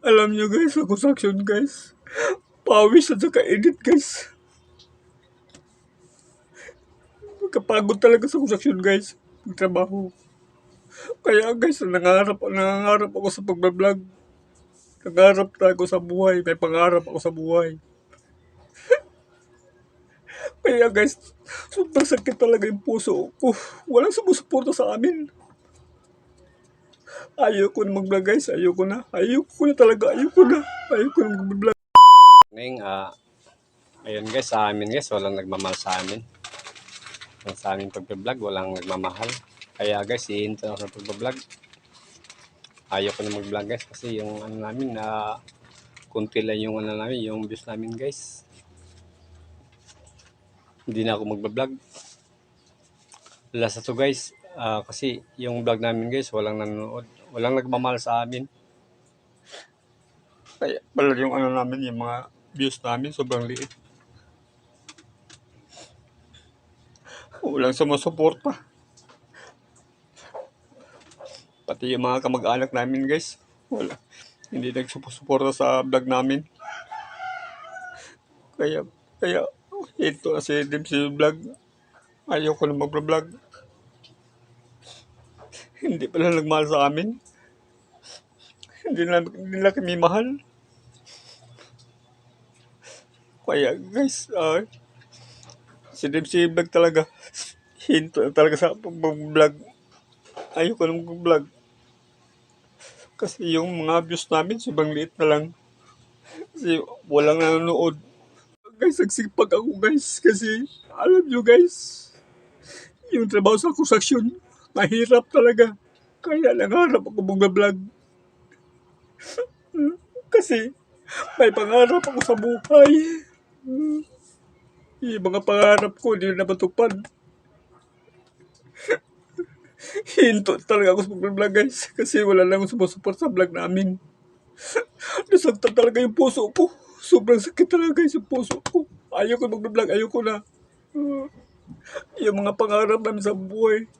Alam nyo guys, sa construction guys, pawis at saka edit guys. Kapagod talaga sa construction guys, trabaho. Kaya guys, nangangarap, nangangarap ako sa pagbablog. Nangangarap na ako sa buhay, may pangarap ako sa buhay. Kaya guys, sobrang sakit talaga yung puso ko. Walang sumusuporta sa amin. Ayoko na mag-vlog guys, ayoko na. Ayoko na talaga, ayoko na. Ayoko na mag-vlog. Ngayon, ah, ayun guys, sa amin guys, walang nagmamahal sa amin. Sa amin pagbablog, walang nagmamahal. Kaya guys, ihinto ako sa pagbablog. Ayaw ko na mag-vlog guys kasi yung ano namin na kunti lang yung ano namin, yung views namin guys. Hindi na ako magbablog. Last na to guys, ah, kasi yung vlog namin guys, walang nanonood. Walang nagmamahal sa amin. Kaya pala yung ano namin, yung mga views namin, sobrang liit. Walang sumusuporta. Pati yung mga kamag-anak namin guys, wala. Hindi nagsusuporta sa vlog namin. Kaya, kaya, ito si Dempsey Vlog. Ayoko na mag-vlog. Hindi pala nagmahal sa amin. Hindi na, hindi na kami mahal. Kaya guys, ah, si Dempsey Vlog talaga. Hinto talaga sa pag-vlog. Ayoko na mag-vlog. Kasi yung mga views namin, sobrang liit na lang. Kasi walang nanonood. Guys, nagsipag ako guys. Kasi alam nyo guys, yung trabaho sa construction, mahirap talaga. Kaya nangarap ako mag-vlog. Kasi may pangarap ako sa buhay. Yung mga pangarap ko, hindi na matupad. Hinto talaga ako sa pag-vlog guys. Kasi wala lang sumusupport sa vlog namin. Nasaktan talaga yung puso ko. Sobrang sakit talaga guys yung puso ko. Ayoko mag-vlog, ayoko na. Yung mga pangarap namin sa buhay, uh,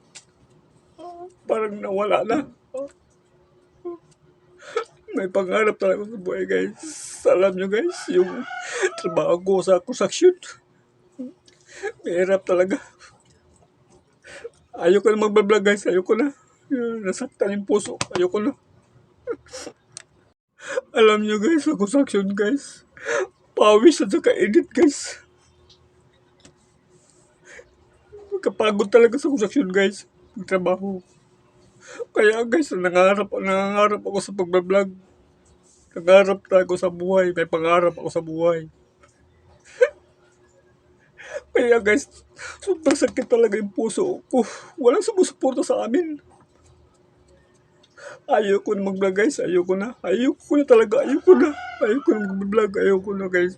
parang nawala na. May pangarap talaga sa buhay guys. Alam nyo guys, yung trabaho ko sa construction, mahirap talaga. Ayoko na mag-vlog guys, ayoko na. Nasaktan yung puso, ayoko na. Alam nyo guys, sa construction guys, pawis at saka edit guys. Kapagod talaga sa construction guys, trabaho. Kaya guys, nangangarap, nangangarap ako sa pagbablog. Nangangarap na ako sa buhay, may pangarap ako sa buhay. Kaya guys, sobrang sakit talaga yung puso ko. Walang sumusuporta sa amin. Ayoko na mag-vlog guys, ayoko na. Ayoko na talaga, ayoko na. Ayoko na mag-vlog, ayoko na guys.